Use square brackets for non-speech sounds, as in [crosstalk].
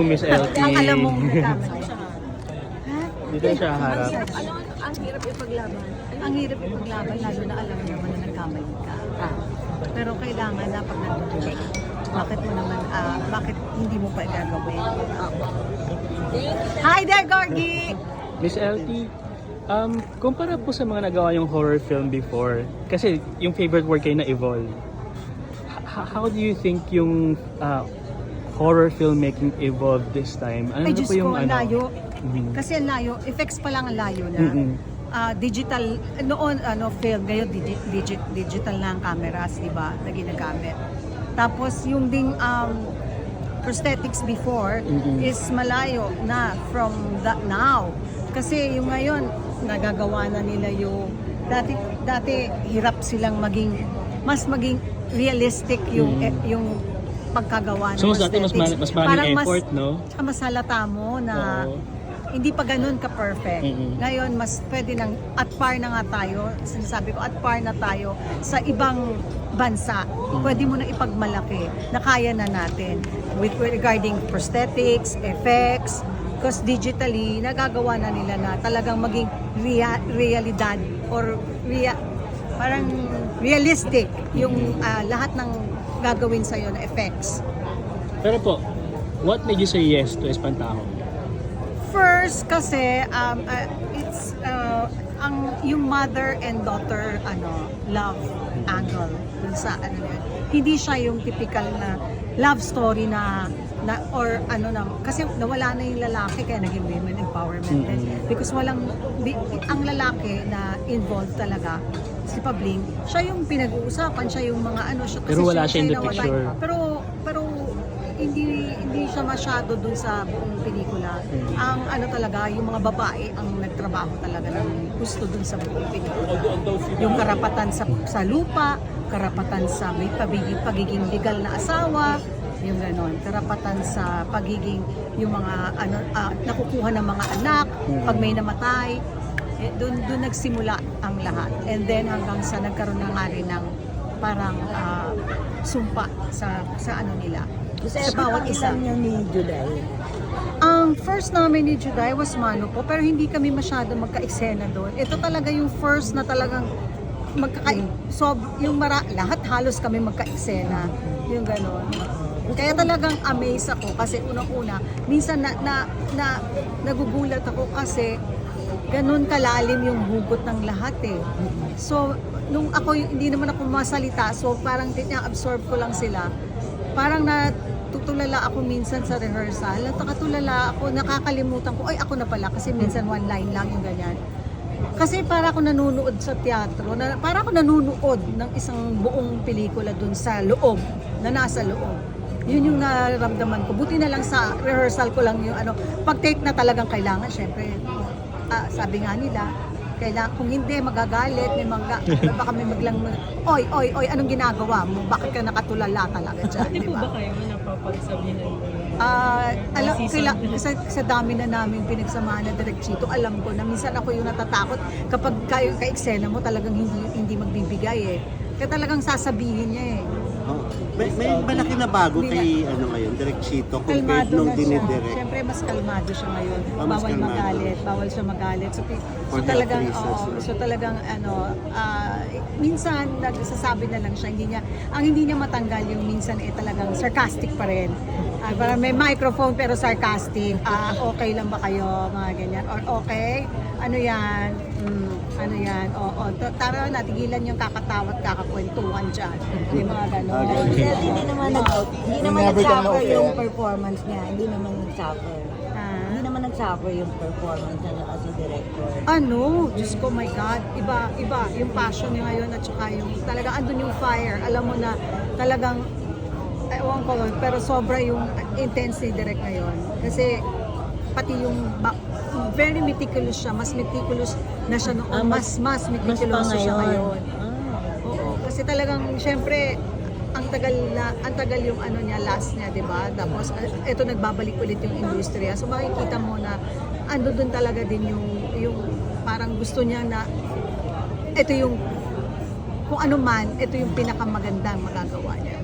po, Miss LT. Ang alam. Ha? [laughs] Dito siya harap. Ano, ang hirap ipaglaban. Ang hirap ipaglaban, lalo na alam mo naman na nagkamali ka. Pero kailangan na pag bakit mo naman, ah, bakit hindi mo pa gagawin? Hi there, Gorgie! Miss LT, um, kumpara po sa mga nagawa yung horror film before, kasi yung favorite work kayo na evolve. H- how do you think yung uh, horror filmmaking evolved this time? Ano Ay, Diyos po yung ko, ang ano? layo. Mhm. Kasi ang layo, effects pa lang ang layo na. Mm-mm. Ah, digital, noon ano film, ngayon digi- digi- digital na ang cameras, di ba, na ginagamit. Tapos yung ding um, prosthetics before Mm-mm. is malayo na from the now. Kasi yung ngayon, nagagawa na nila yung, dati, dati hirap silang maging, mas maging realistic yung, Mm. eh, yung pagkagawa ng So, mas dati mas, mas maraming Parang mas- effort, no? Tsaka mas halata mo na Oo. hindi pa ganun ka-perfect. Mm-mm. Ngayon, mas pwede nang at par na nga tayo. Sinasabi ko, at par na tayo sa ibang bansa. Pwede mo na ipagmalaki na kaya na natin with regarding prosthetics, effects, because digitally, nagagawa na nila na talagang maging rea- realidad or rea- parang realistic yung ah, lahat ng gagawin sa'yo na effects. Pero po, what made you say yes to Espantaho? First kasi um, uh, it's uh, ang yung mother and daughter ano love angle dun sa ano yun. Hindi siya yung typical na love story na na or ano na kasi nawala na yung lalaki kaya naging women empowerment din. Mhm. because walang di, ang lalaki na involved talaga si Pabling siya yung pinag-uusapan siya yung mga ano siya kasi Pero wala siya, siya in the nawala. picture. pero hindi hindi siya masyado dun sa buong pelikula. Ang ano talaga, yung mga babae ang nagtrabaho talaga ng gusto dun sa buong pelikula. Yung karapatan sa sa lupa, karapatan sa may pagiging, pagiging legal na asawa, yung ganon. Karapatan sa pagiging yung mga ano ah, nakukuha ng mga anak pag may namatay. Eh, doon doon nagsimula ang lahat. And then hanggang sa nagkaroon na nga rin ng parang ah, sumpa sa sa ano nila. Sa bawat isa. niya ni July. Ang first namin ni Juday was Mano po, pero hindi kami masyado magka-eksena doon. Ito talaga yung first na talagang magkaka so yung mara, lahat halos kami magka-eksena. Yung gano'n. Kaya talagang amazed ako kasi unang-una, minsan na, na, na nagugulat ako kasi ganun kalalim yung hugot ng lahat eh. So, nung ako, hindi naman ako masalita, so parang tina-absorb ko lang sila. Parang natutulala ako minsan sa rehearsal, at nakatulala ako, nakakalimutan ko, ay ako na pala, kasi minsan one line lang yung ganyan. Kasi para ako nanunood sa teatro, na, para ako nanunood ng isang buong pelikula dun sa loob, na nasa loob. Yun yung nararamdaman ko. Buti na lang sa rehearsal ko lang yung ano, pag take na talagang kailangan, syempre, ah, sabi nga nila, kailangan, kung hindi, magagalit, may mga, [laughs] baka may maglang, oy, oy, oy, anong ginagawa mo? Bakit ka nakatulala talaga dyan? Di po ba? ba kayo napapagsabihan? Ah, alam, kaila, sa, sa dami na namin pinagsamahan na Direk Chito, alam ko na minsan ako yung natatakot kapag kayo ka eksena mo talagang hindi hindi magbibigay eh. Kaya talagang sasabihin niya eh. Oh, may, may malaki na bago kay ano ngayon, Chito compared Kalmado nung na siya. dinidirect. Siyempre mas kalmado siya ngayon. Ah, mas bawal kalmado. magalit, bawal siya magalit. So, so For health talagang reasons, oo, no? so talagang ano, ah, minsan nagsasabi na lang siya, hindi niya ang hindi niya matanggal yung minsan eh talagang sarcastic pa rin. Ah, parang may microphone pero sarcastic. Ah, okay lang ba kayo? Mga ganyan. Or okay, ano yan? Mm, ano yan? Oo, t- tara na, tigilan yung kakatawa at kakakwentuhan dyan. Yung mga gano'n. Kasi hindi naman nag hindi naman nag-suffer yung performance niya. Hindi naman nag-suffer. Ah. Hindi naman nag-suffer yung performance niya as a director. ano, Diyos ko, my God, iba, iba, yung passion niya ngayon at saka yung, talagang andun yung fire, alam mo na, talagang, ewan ko, pero sobra yung intense ni Direk ngayon. Kasi, pati yung, very meticulous siya, mas meticulous na siya noon, Ah, mas, mas, mas- meticulous mas siya ngayon. ngayon. Oo, kasi talagang, syempre, ang tagal na ang tagal yung ano niya last niya 'di ba? Tapos uh, eto nagbabalik ulit yung industriya. So makikita mo na ando doon talaga din yung yung parang gusto niya na ito yung kung ano man ito yung pinakamagandang magagawa niya